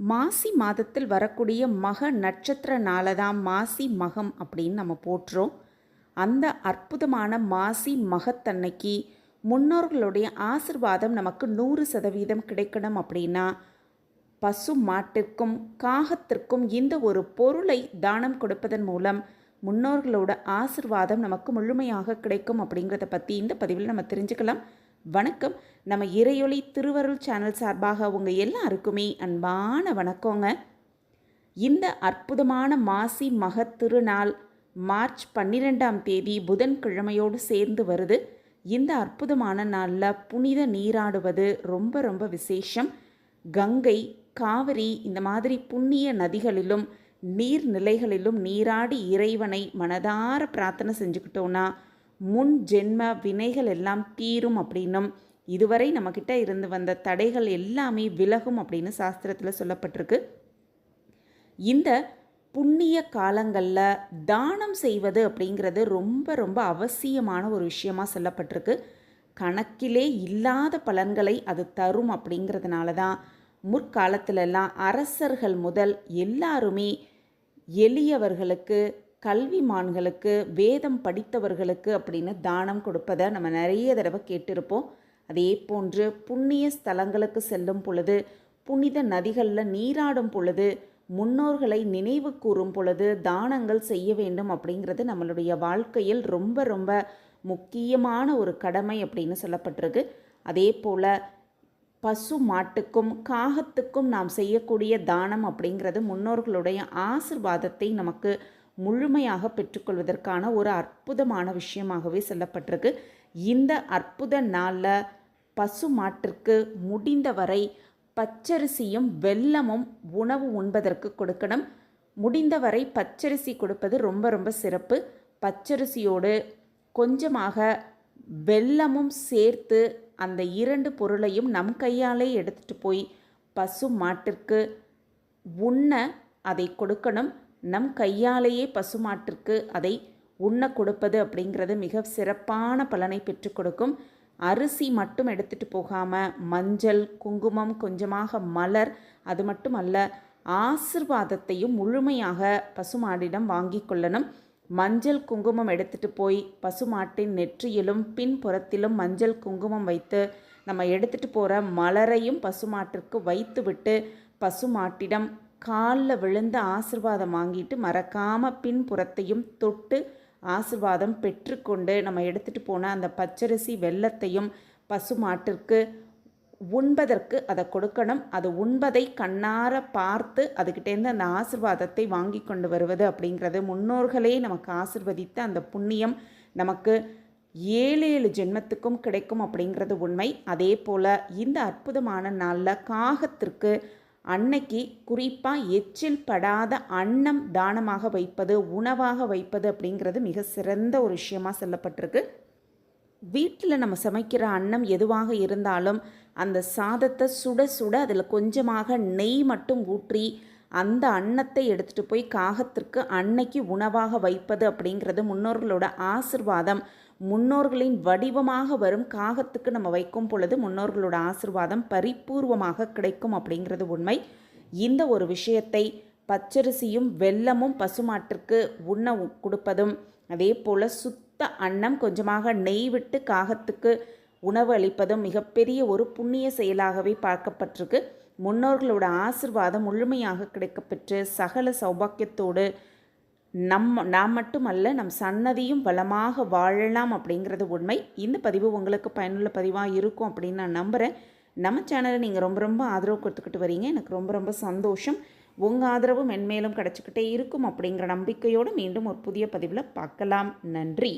மாசி மாதத்தில் வரக்கூடிய மக நட்சத்திர தான் மாசி மகம் அப்படின்னு நம்ம போட்டுறோம் அந்த அற்புதமான மாசி மகத்தன்னைக்கு முன்னோர்களுடைய ஆசிர்வாதம் நமக்கு நூறு சதவீதம் கிடைக்கணும் அப்படின்னா பசு மாட்டிற்கும் காகத்திற்கும் இந்த ஒரு பொருளை தானம் கொடுப்பதன் மூலம் முன்னோர்களோட ஆசிர்வாதம் நமக்கு முழுமையாக கிடைக்கும் அப்படிங்கிறத பற்றி இந்த பதிவில் நம்ம தெரிஞ்சுக்கலாம். வணக்கம். நம்ம இறையொளி திருவருள் சேனல் சார்பாக உங்கள் எல்லாருக்குமே அன்பான வணக்கங்க. இந்த அற்புதமான மாசி மகத் திருநாள் மார்ச் பன்னிரெண்டாம் தேதி புதன்கிழமையோடு சேர்ந்து வருது. இந்த அற்புதமான நாளில் புனித நீராடுவது ரொம்ப ரொம்ப விசேஷம். கங்கை காவிரி இந்த மாதிரி புண்ணிய நதிகளிலும் நீர்நிலைகளிலும் நீராடி இறைவனை மனதார பிரார்த்தனை செஞ்சுக்கிட்டோன்னா முன் ஜென்ம வினைகள் எல்லாம் தீரும் அப்படின்னும் இதுவரை நம்மக்கிட்ட இருந்து வந்த தடைகள் எல்லாமே விலகும் அப்படின்னு சாஸ்திரத்தில் சொல்லப்பட்டிருக்கு. இந்த புண்ணிய காலங்களில் தானம் செய்வது அப்படிங்கிறது ரொம்ப ரொம்ப அவசியமான ஒரு விஷயமா சொல்லப்பட்டிருக்கு. கணக்கிலே இல்லாத பலன்களை அது தரும் அப்படிங்கிறதுனால தான் முற்காலத்திலெல்லாம் அரசர்கள் முதல் எல்லாருமே எளியவர்களுக்கு கல்விமான்களுக்கு வேதம் படித்தவர்களுக்கு அப்படின்னு தானம் கொடுப்பதை நம்ம நிறைய தடவை கேட்டிருப்போம். அதே போன்று புண்ணிய ஸ்தலங்களுக்கு செல்லும் பொழுது புனித நதிகளில் நீராடும் பொழுது முன்னோர்களை நினைவு கூறும் பொழுது தானங்கள் செய்ய வேண்டும் அப்படிங்கிறது நம்மளுடைய வாழ்க்கையில் ரொம்ப ரொம்ப முக்கியமான ஒரு கடமை அப்படின்னு சொல்லப்பட்டிருக்கு. அதே போல் பசு மாட்டுக்கும் காகத்துக்கும் நாம் செய்யக்கூடிய தானம் அப்படிங்கிறது முன்னோர்களுடைய ஆசிர்வாதத்தை நமக்கு முழுமையாக பெற்றுக்கொள்வதற்கான ஒரு அற்புதமான விஷயமாகவே சொல்லப்பட்டிருக்கு. இந்த அற்புத நாளில் பசு மாட்டிற்கு முடிந்தவரை பச்சரிசியும் வெல்லமும் உணவு உண்பதற்கு கொடுக்கணும். முடிந்தவரை பச்சரிசி கொடுப்பது ரொம்ப ரொம்ப சிறப்பு. பச்சரிசியோடு கொஞ்சமாக வெல்லமும் சேர்த்து அந்த இரண்டு பொருளையும் நம் கையாலே எடுத்துகிட்டு போய் பசு மாட்டிற்கு உண்ண அதை கொடுக்கணும். நம் கையாலேயே பசுமாட்டிற்கு அதை உண்ண கொடுப்பது அப்படிங்கிறது மிக சிறப்பான பலனை பெற்றுக் கொடுக்கும். அரிசி மட்டும் எடுத்துகிட்டு போகாமல் மஞ்சள் குங்குமம் கொஞ்சமாக மலர் அது மட்டும் அல்ல ஆசிர்வாதத்தையும் முழுமையாக பசுமாடிடம் வாங்கி கொள்ளணும். மஞ்சள் குங்குமம் எடுத்துகிட்டு போய் பசுமாட்டின் நெற்றியிலும் பின்புறத்திலும் மஞ்சள் குங்குமம் வைத்து நம்ம எடுத்துகிட்டு போகிற மலரையும் பசுமாட்டிற்கு வைத்துவிட்டு பசுமாட்டிடம் காலில் விழுந்து ஆசிர்வாதம் வாங்கிட்டு மறக்காமல் பின்புறத்தையும் தொட்டு ஆசிர்வாதம் பெற்றுக்கொண்டு நம்ம எடுத்துகிட்டு போன அந்த பச்சரிசி வெள்ளத்தையும் பசுமாட்டிற்கு உண்பதற்கு அதை கொடுக்கணும். அது உண்பதை கண்ணார பார்த்து அதுக்கிட்டேருந்து அந்த ஆசிர்வாதத்தை வாங்கி கொண்டு வருவது அப்படிங்கிறது முன்னோர்களே நமக்கு ஆசிர்வதித்த அந்த புண்ணியம். நமக்கு ஏழு ஏழு ஜென்மத்துக்கும் கிடைக்கும் அப்படிங்கிறது உண்மை. அதே போல் இந்த அற்புதமான நாளில் காகத்திற்கு அன்னைக்கு குறிப்பாக எச்சில் படாத அன்னம் தானமாக வைப்பது உணவாக வைப்பது அப்படிங்கிறது மிக சிறந்த ஒரு விஷயமாக சொல்லப்பட்டிருக்கு. வீட்டில் நம்ம சமைக்கிற அன்னம் எதுவாக இருந்தாலும் அந்த சாதத்தை சுட சுட அதில் கொஞ்சமாக நெய் மட்டும் ஊற்றி அந்த அன்னத்தை எடுத்துகிட்டு போய் காகத்திற்கு அன்னைக்கு உணவாக வைப்பது அப்படிங்கிறது முன்னோர்களோட ஆசிர்வாதம். முன்னோர்களின் வடிவமாக வரும் காகத்துக்கு நம்ம வைக்கும் பொழுது முன்னோர்களோட ஆசிர்வாதம் பரிபூர்வமாக கிடைக்கும் அப்படிங்கிறது உண்மை. இந்த ஒரு விஷயத்தை பச்சரிசியும் வெல்லமும் பசுமாட்டிற்கு உண்ண கொடுப்பதும் அதே போல் சுத்த அன்னம் கொஞ்சமாக நெய் விட்டு காகத்துக்கு உணவு அளிப்பதும் மிகப்பெரிய ஒரு புண்ணிய செயலாகவே பார்க்கப்பட்டிருக்கு. முன்னோர்களோட ஆசிர்வாதம் முழுமையாக கிடைக்கப்பெற்று சகல சௌபாக்கியத்தோடு நம்ம நாம் மட்டுமல்ல நம் சன்னதியும் வளமாக வாழலாம் அப்படிங்கிறது உண்மை. இந்த பதிவு உங்களுக்கு பயனுள்ள பதிவாக இருக்கும் அப்படின்னு நான் நம்புகிறேன் நம்ம சேனலை நீங்கள் ரொம்ப ரொம்ப ஆதரவு கொடுத்துக்கிட்டு வரீங்க. எனக்கு ரொம்ப ரொம்ப சந்தோஷம். உங்கள் ஆதரவு மென்மேலும் கிடச்சிக்கிட்டே இருக்கும் அப்படிங்கிற நம்பிக்கையோடு மீண்டும் ஒரு புதிய பதிவில் பார்க்கலாம். நன்றி.